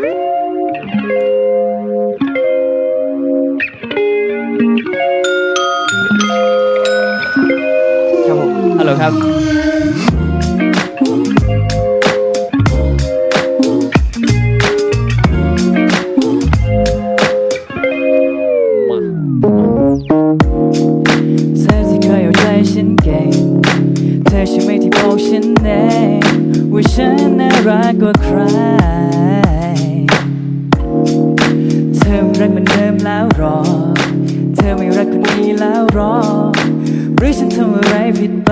ครับผมฮัลโหลครับเธอที่เคยเอาใจฉันเก่งเธอใช่ไหมที่บอกฉันเองว่าฉันน่ารักกว่าใคร แล้วรอ เธอไม่รักคนนี้แล้วรอ หรือฉันทำอะไรผิดไป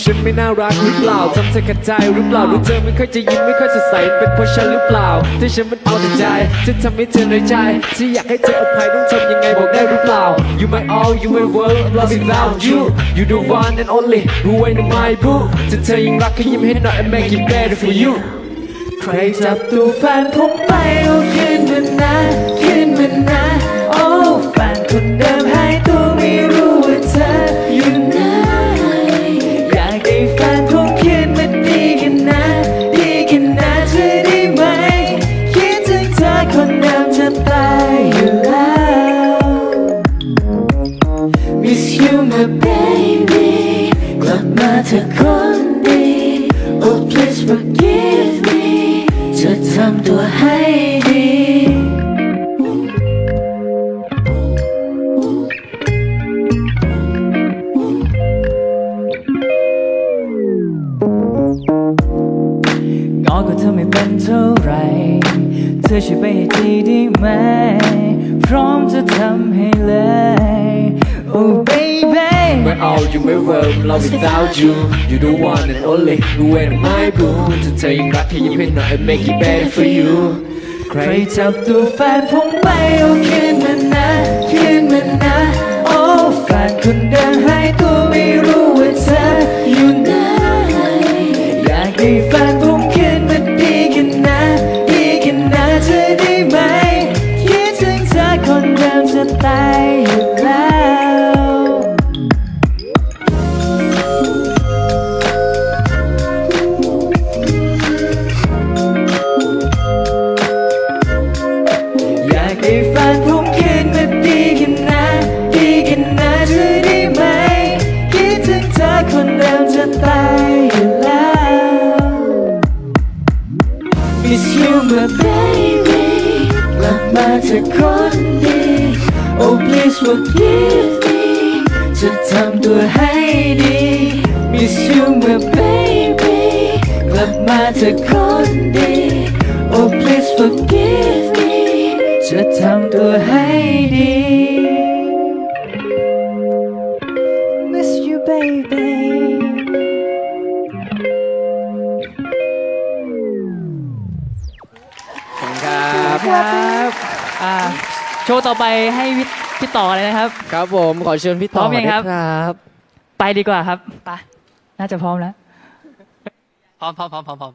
ฉันไม่น่ารักหรือเปล่าทำเธอขัดใจหรือเปล่าหรือเธอไม่ค่อยจะยิ้มไม่ค่อยสดใสเป็นเพราะฉันหรือเปล่า ที่ฉันมันเอาแต่ใจฉันทำให้เธอน้อยใจที่อยากให้เธออภัยต้องทำยังไงบอกได้หรือเปล่า You my all you my world I'm lost without you You the one and only รู้ไว้ใน my boo ถ้าเธอยังรักก็ยิ้มให้หน่อย I make it better for you ใครจับตัวแฟนผมไปเอาคืนมันนะคืนมันนะโอ้แฟนคนเดิมหายตัวไม่รู้ว่าเธออยู่ไหนอยากได้แฟนผมคืนมันดีกันนะดีกันนะเธอได้ไหมคิดถึงเธอคนเดิมจะตายอยู่แล้ว Miss you my baby กลับมาเธอคนดี Oh please forgive ำตัวให้ดี งอก็เธอไม่เป็นเท่าไร เธอช่วยไปให้ทีได้ไหม พร้อมจะทำให้เลย all you my world I'm lost without you You the one and only รู้ไว้ใน my boo ถ้าเธอยังรักแค่ยิ้มให้หน่อย make it better for you ใครจับตัวแฟนผมไปเอาคืนมันนะคืนมันนะโอ้แฟนคนเดิมหายตัวไม่รู้ว่าเธออยู่ไหนอยากให้แฟน จะตายอยู่แล้ว Miss you my baby กลับมาเธอคนดี Oh please forgive me จะทำตัวให้ดี Miss you my baby กลับมาเธอคนดี Oh please forgive me จะทำตัวให้ ครับครับอ่าโชว์ต่อไปให้พี่พี่ต่อเลยนะครับ ครับผมขอเชิญพี่ต่อพร้อมยังครับ ด้ครับไปดีกว่าครับไปน่าจะพร้อมแล้ว พร้อมพร้อมพร้อมพร้อมพร้อม